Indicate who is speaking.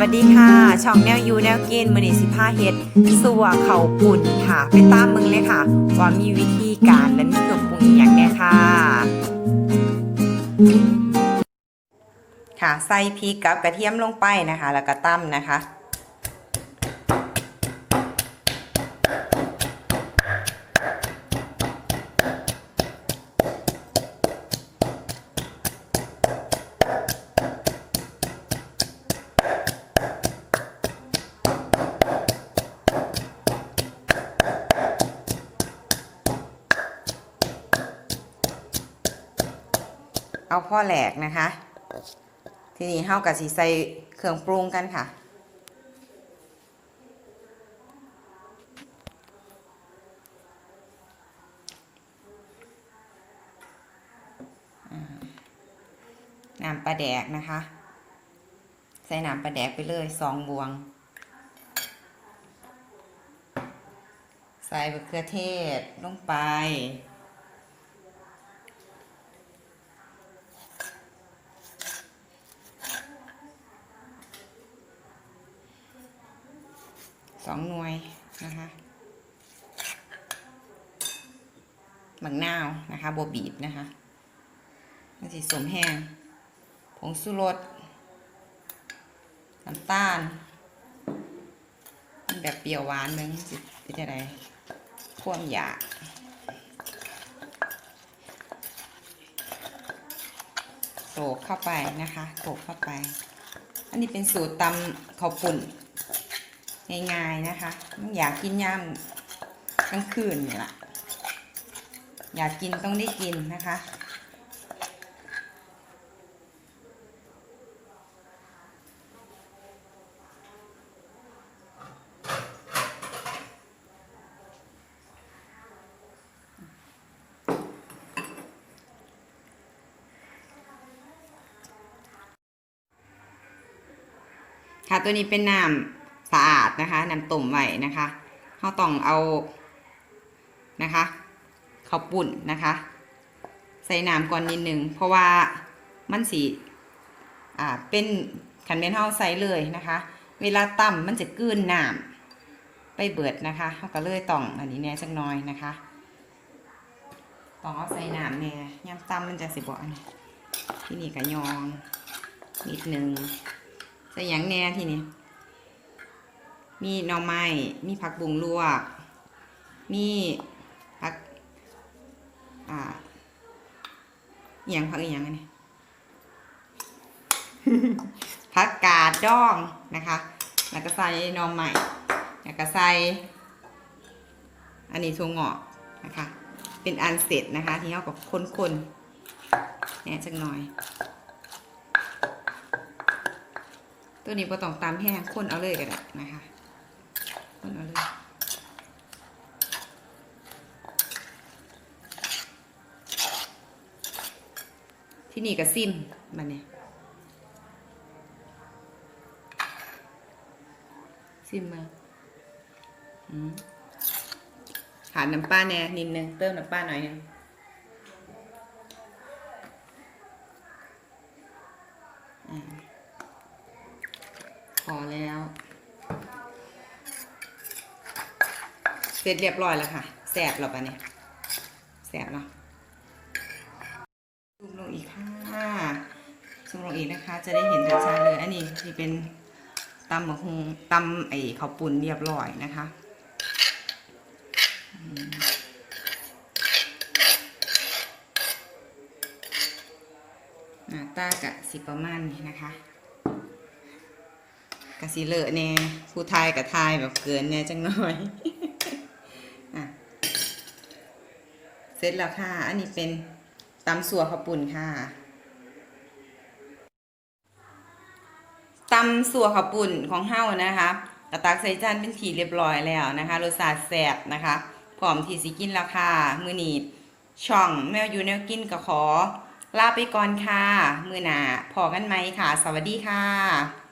Speaker 1: วัสดีค่ะ ช่องแนวยูแนวกินมือนีสิผ้าเฮ็ดสัวเขาปุ่นค่ะ ไปตามมึงเลยค่ะ ว่ามีวิธีการและมีเครื่องปรุงอย่างแน่ค่ะ ค่ะใส่พริกกับกระเทียมลงไปนะคะ แล้วก็ตั้มนะคะ เอาพ่อแหลกนะคะ ทีนี้เฮากับสีใส่เครื่องปรุงกันค่ะ น้ำปลาแดกนะคะ ใส่น้ำปลาแดกไปเลยสองบวง ใส่มะเขือเทศลงไป สองหน่วยนะคะหมักนาวนะคะบวบีบนะคะมันสีสมแห้งผงสุรสน้ำตาลมันแบบเปรี้ยวหวานมึงสิเป็นจะไดพ่วมอยากโตกเข้าไปนะคะโตกเข้าไป อันนี้เป็นสูตรตำข้าวปุ่น ง่ายๆนะคะอยากกินยามกลางคืนนี่แหละอยากกินต้องได้กินนะคะค่ะตัวนี้เป็นน้ำ สะอาดนะคะน้ำต้มไว้นะคะเราต้องเอานะคะข้าวปุ่นนะคะ ใส่น้ำก่อนนิดนึงเพราะว่ามันสีอ่าเป็นขันเมนเฮาใส่เลยนะคะ เวลาตั้มมันจะกลืนน้ำไปเบิดนะคะเขาก็เลยต้องอันนี้แน่สักน้อยนะคะต้องเอาใส่น้ำแน่ย่ำตั้มมันจะสิบอันที่นี่ก็ยองนิดนึงใส่หยังแน่ที่นี้ มีหน่อไม้มีผักบุงลวก มีผักอ่าอหย่างผักอย่างนี้ผักกาดดองนะคะ แล้วก็ใส่หน่อไม้แล้วก็ใส่อันนี้ถั่วงอกนะคะ เป็นอันเสร็จนะคะ ที่เขากับคนๆเนี่ยจักหน่อย ตัวนี้ก็ต้องตามแห้งคนเอาเลยก็ได้นะคะ คนเอาเลยที่นี่ก็ซิมมันเนี่ยซิมมาอืมขาดน้ำปลาแน่นิดนึงเติมน้ำปลาหน่อยนึงพอแล้ว เส ร็จเรียบร้อยแล้วค่ะแสบแล้วปะเนี่ยแสบแล้วซูมลงอีกค่ะซูมลงอีกนะคะ จะได้เห็นชัดๆเลยอันนี้ที่เป็นตำหมกฮงตำไอ้ข้าวปุ่นเรียบร้อยนะคะหน้าตากะสิประมาณนี้นะคะกะสิเลอะแน่ยผู้ทายกับทายแบบเกินแน่จังหน่อย อะ เสร็จแล้วค่ะ อันนี้เป็นตำสัวข้าวปุ่นค่ะตำสัวข้าวปุ่นของเฮานะคะกระตักใส่จานเป็นทีเรียบร้อยแล้วนะคะรสชาติแซ่บนะคะพร้อมที่สิกินแล้วค่ะมื้อนี้ช่องแมวอยู่แนวกินก็ขอ ลาไปก่อนค่ะ มือหนาพอกันไหมค่ะ สวัสดีค่ะ